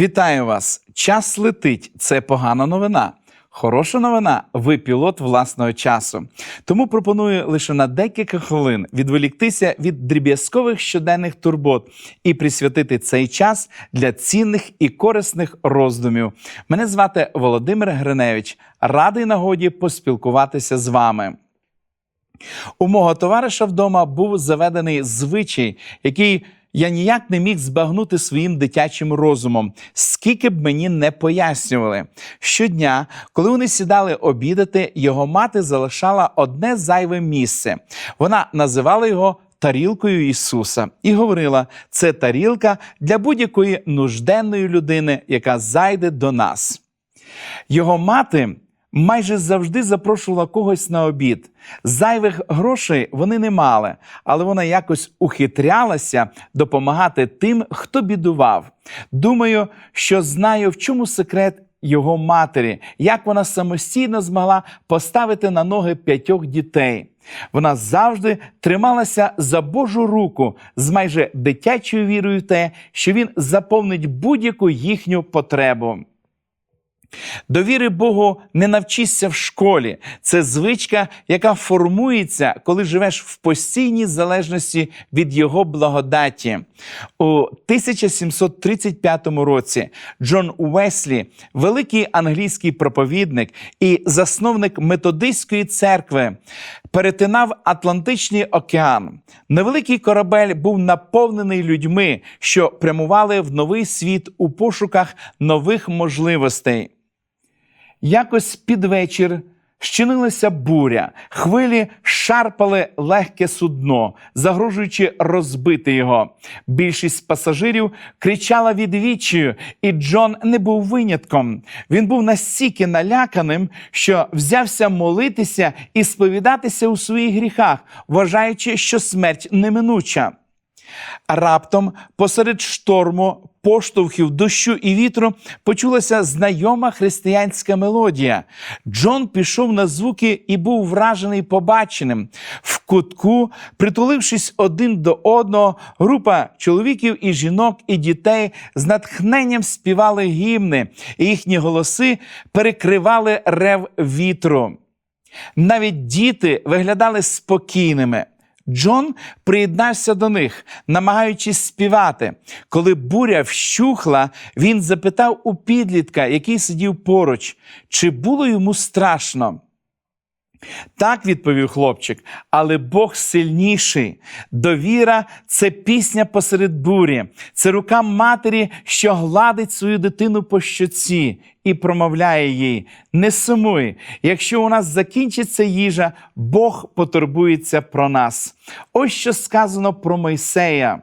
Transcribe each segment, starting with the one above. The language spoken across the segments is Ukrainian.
Вітаю вас! Час летить. Це погана новина. Хороша новина, ви пілот власного часу. Тому пропоную лише на декілька хвилин відволіктися від дріб'язкових щоденних турбот і присвятити цей час для цінних і корисних роздумів. Мене звати Володимир Гриневич. Радий нагоді поспілкуватися з вами. У мого товариша вдома був заведений звичай, який я ніяк не міг збагнути своїм дитячим розумом, скільки б мені не пояснювали. Щодня, коли вони сідали обідати, його мати залишала одне зайве місце. Вона називала його. Тарілкою Ісуса і говорила: це тарілка для будь-якої нужденної людини, яка зайде до нас. Його мати майже завжди запрошувала когось на обід. Зайвих грошей вони не мали, але вона якось ухитрялася допомагати тим, хто бідував. Думаю, що знаю, в чому секрет його матері, як вона самостійно змогла поставити на ноги п'ятьох дітей. Вона завжди трималася за Божу руку з майже дитячою вірою в те, що він заповнить будь-яку їхню потребу. Довіри Богу не навчишся в школі. Це звичка, яка формується, коли живеш в постійній залежності від Його благодаті. У 1735 році Джон Уеслі, великий англійський проповідник і засновник методистської церкви, перетинав Атлантичний океан. Невеликий корабель був наповнений людьми, що прямували в новий світ у пошуках нових можливостей. Якось під вечір щинилася буря, хвилі шарпали легке судно, загрожуючи розбити його. Більшість пасажирів кричала від і Джон не був винятком. Він був настільки наляканим, що взявся молитися і сповідатися у своїх гріхах, вважаючи, що смерть неминуча. Раптом, посеред шторму, поштовхів, дощу і вітру, почулася знайома християнська мелодія. Джон пішов на звуки і був вражений побаченим. В кутку, притулившись один до одного, група чоловіків і жінок і дітей з натхненням співали гімни, і їхні голоси перекривали рев вітру. Навіть діти виглядали спокійними. Джон приєднався до них, намагаючись співати. Коли буря вщухла, він запитав у підлітка, який сидів поруч, чи було йому страшно. Так відповів хлопчик, але Бог сильніший. Довіра це пісня посеред бурі, це рука матері, що гладить свою дитину по щоці і промовляє їй: не сумуй, якщо у нас закінчиться їжа, Бог потурбується про нас. Ось що сказано про Мойсея.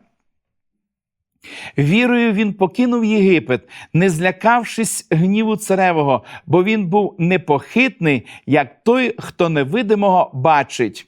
Вірою він покинув Єгипет, не злякавшись гніву царевого, бо він був непохитний, як той, хто невидимого бачить.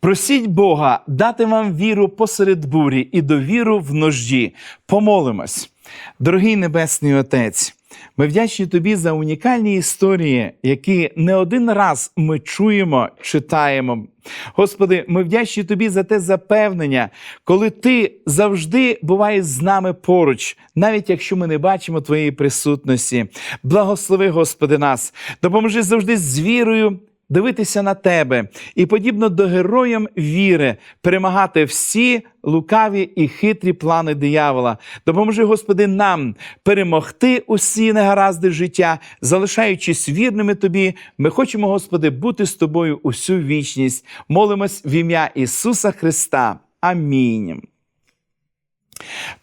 Просіть Бога дати вам віру посеред бурі і довіру в ножді. Помолимось. Дорогий Небесний Отець, ми вдячні тобі за унікальні історії, які не один раз ми чуємо, читаємо. Господи, ми вдячні тобі за те запевнення, коли ти завжди буваєш з нами поруч, навіть якщо ми не бачимо твоєї присутності. Благослови, Господи, нас, допоможи завжди з вірою. Дивитися на тебе і, подібно до героям віри, перемагати всі лукаві і хитрі плани диявола. Допоможи, Господи, нам перемогти усі негаразди життя, залишаючись вірними Тобі. Ми хочемо, Господи, бути з тобою усю вічність. Молимось в ім'я Ісуса Христа. Амінь.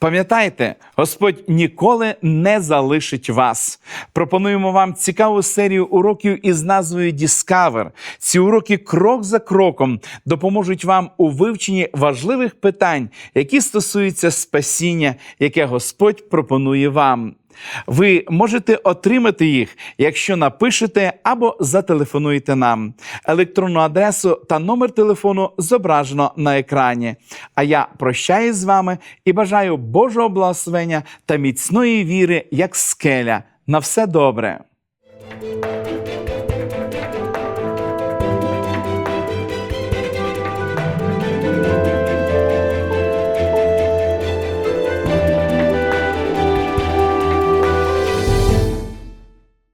Пам'ятайте, Господь ніколи не залишить вас. Пропонуємо вам цікаву серію уроків із назвою Discover. Ці уроки крок за кроком допоможуть вам у вивченні важливих питань, які стосуються спасіння, яке Господь пропонує вам. Ви можете отримати їх, якщо напишете або зателефонуєте нам. Електронну адресу та номер телефону зображено на екрані. А я прощаюсь з вами і бажаю Божого благословення та міцної віри, як скеля. На все добре.